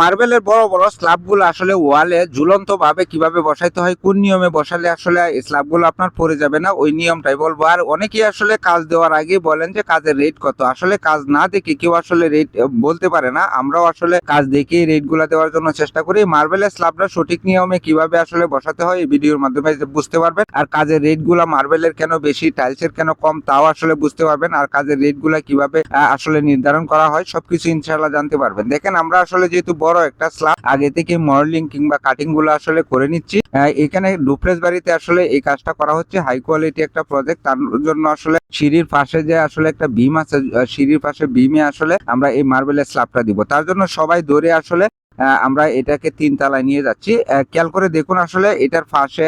মার্বেলের বড় বড় স্ল্যাবগুলো আসলে ওয়ালে ঝুলন্ত ভাবে কীভাবে বসাইতে হয়, কোন নিয়মে বসালে আসলে স্ল্যাবগুলো আপনার পড়ে যাবে না, ওই নিয়মটাই বলব। আর অনেকেই আসলে কাজ দেওয়ার আগে বলেন যে কাজের রেট কত। আসলে কাজ না দেখে কেউ আসলে রেট বলতে পারে না। আমরাও আসলে কাজ দেখে রেটগুলা দেওয়ার জন্য চেষ্টা করি। মার্বেলের স্ল্যাবটা সঠিক নিয়মে কীভাবে আসলে বসাতে হয় এই ভিডিওর মাধ্যমে বুঝতে পারবেন। আর কাজের রেটগুলা মার্বেলের কেন বেশি টাইলসের কেন কম, তাও আসলে বুঝতে পারবেন। আর কাজের রেটগুলা কীভাবে আসলে নির্ধারণ করা হয়, সবকিছু ইনশাল্লাহ জানতে পারবেন। দেখেন, আমরা আসলে যেহেতু বড় একটা স্ল্যাব আগে থেকে মডেলিং কিংবা কাটিংগুলো আসলে করে নিচ্ছি। এখানে ডুপ্লেস বাড়িতে আসলে এই কাজটা করা হচ্ছে। হাই কোয়ালিটি একটা প্রজেক্ট তার জন্য আসলে সিঁড়ির পাশে যে আসলে একটা বিম আছে সিঁড়ির পাশে বিমে আসলে আমরা এই মার্বেলের স্ল্যাবটা দিব। তার জন্য সবাই দৌড়ে আসলে আমরা এটাকে তিন তলায় নিয়ে যাচ্ছি। খেয়াল করে দেখুন আসলে এটার পাশে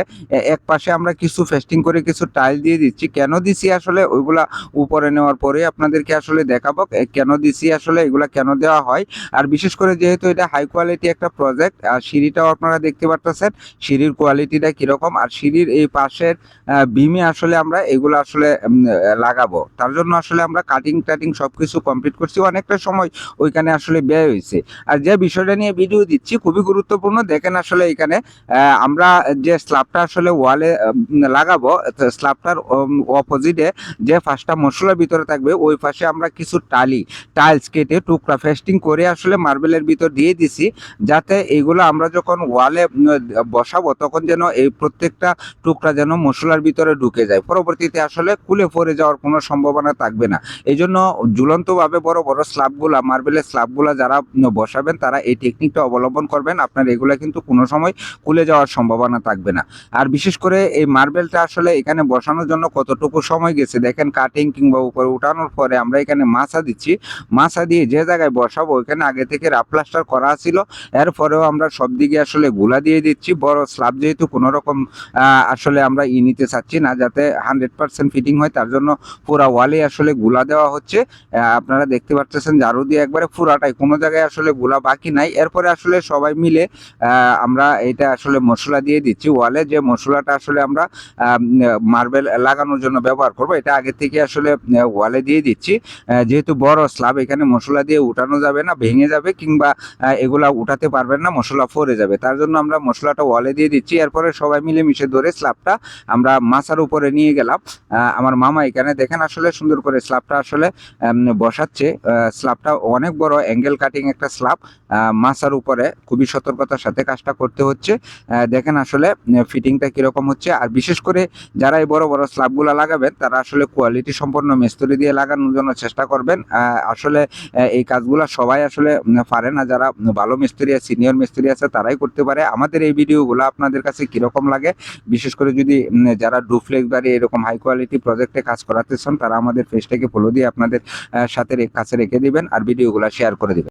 এক পাশে আমরা কিছু ফেস্টিং করে কিছু টাইল দিয়ে দিচ্ছি। কেন দিছি আসলে? ওইগুলা উপরে নেওয়ার পরে আপনাদেরকে আসলে দেখাবো কেন দিছি আসলে? এগুলা কেন দেওয়া হয়? আর বিশেষ করে যেহেতু এটা হাই কোয়ালিটি একটা প্রজেক্ট আর সিঁড়িটাও আপনারা দেখতে পারতেছেন, সিঁড়ির কোয়ালিটিটা কীরকম, আর সিঁড়ির এই পাশের বিমে আসলে আমরা এগুলো আসলে লাগাবো। তার জন্য আসলে আমরা কাটিং টাটিং সবকিছু কমপ্লিট করছি। অনেকটা সময় ওইখানে আসলে ব্যয় হয়েছে। আর যে বিষয়টা নিয়ে ভিডিও দিচ্ছি, খুবই গুরুত্বপূর্ণ। দেখেন আসলে এখানে আমরা যে স্ল্যাবটা আসলে ওয়ালে লাগাবো স্ল্যাবটার অপোজিটে যে ফার্স্টটা মশলার ভিতরে থাকবে, ওই পাশে আমরা কিছু টালি টাইলস কেটে টুকরা ফেস্টিং করে আসলে মার্বেলের ভিতর দিয়ে দিছি, যাতে এগুলো আমরা যখন ওয়ালে বসাবো, তখন যেন এই প্রত্যেকটা টুকরা যেন মশলার ভিতরে ঢুকে যায়। পরবর্তীতে আসলে খুলে পড়ে যাওয়ার কোনো সম্ভাবনা থাকবে না। এই জন্য ঝুলন্তভাবে বড় বড় স্ল্যাবগুলা মার্বেলের স্ল্যাবগুলা যারা বসাবেন, তারা এই টেকনিকটা অবলম্বন করবেন, আপনার এগুলা কিন্তু কোনো সময় খুলে যাওয়ার সম্ভাবনা থাকবে না। আর বিশেষ করে এই মার্বেলটা আসলে এখানে বসানোর জন্য কতটুকু সময় গেছে, দেখেন কাটিং কিংবা উপরে উঠানোর পরে আমরা এখানে মাছা দিচ্ছি। মাছা দিয়ে যে জায়গায় বসাবো, ওইখানে আগে থেকে রাফ প্লাস্টার করা ছিল। এরপরেও আমরা সব দিকে আসলে গুলা দিয়ে দিচ্ছি। বড় স্ল্যাব যেহেতু কোনো রকম আসলে আমরা ই নিতে চাচ্ছি না, যাতে হান্ড্রেড পার্সেন্ট ফিটিং হয়, তার জন্য পুরা ওয়ালে আসলে গুলা দেওয়া হচ্ছে। আপনারা দেখতে পাচ্ছেন ঝাড়ু দিয়ে একবারে পুরাটাই, কোনো জায়গায় আসলে গুলা বাকি নাই। এরপরে আসলে সবাই মিলে আমরা এটা আসলে মশলা দিয়ে দিচ্ছি। ওয়ালে যে মশলাটা আসলে আমরা মার্বেল লাগানোর জন্য ব্যবহার করব, এটা আগে থেকে আসলে ওয়ালে দিয়ে দিচ্ছি। যেহেতু বড় স্ল্যাব এখানে মশলা দিয়ে উঠানো যাবে না, ভেঙে যাবে কিংবা এগুলা উঠাতে পারবেন না, মশলা ফরে যাবে। তার জন্য আমরা মশলাটা ওয়ালে দিয়ে দিচ্ছি। এরপরে সবাই মিলে মিশে ধরে স্ল্যাবটা আমরা মাছার উপরে নিয়ে গেলাম। আমার মামা এখানে দেখেন আসলে সুন্দর করে স্ল্যাবটা আসলে বসাচ্ছে। স্ল্যাবটা অনেক বড়, অ্যাঙ্গেল কাটিং একটা স্ল্যাব মাছার উপরে খুবই সতর্কতার সাথে কাজটা করতে হচ্ছে। দেখেন আসলে ফিটিংটা কীরকম হচ্ছে। আর বিশেষ করে যারা এই বড় বড় স্ল্যাবগুলো লাগাবেন, তারা আসলে কোয়ালিটি সম্পন্ন মিস্ত্রি দিয়ে লাগানোর জন্য চেষ্টা করবেন। আসলে এই কাজগুলো সবাই আসলে পারে না। যারা ভালো মিস্ত্রি আছে সিনিয়র মিস্ত্রি আছে, তারাই করতে পারে। আমাদের এই ভিডিওগুলো আপনাদের কাছে কীরকম লাগে? বিশেষ করে যদি যারা ডুফ্লেক্স বাড়ি এরকম হাই কোয়ালিটি প্রজেক্টে কাজ করাতে চান, তারা আমাদের পেজটাকে ফলো দিয়ে আপনাদের সাথে কাছে রেখে দিবেন। আর ভিডিওগুলো শেয়ার করে দিবেন।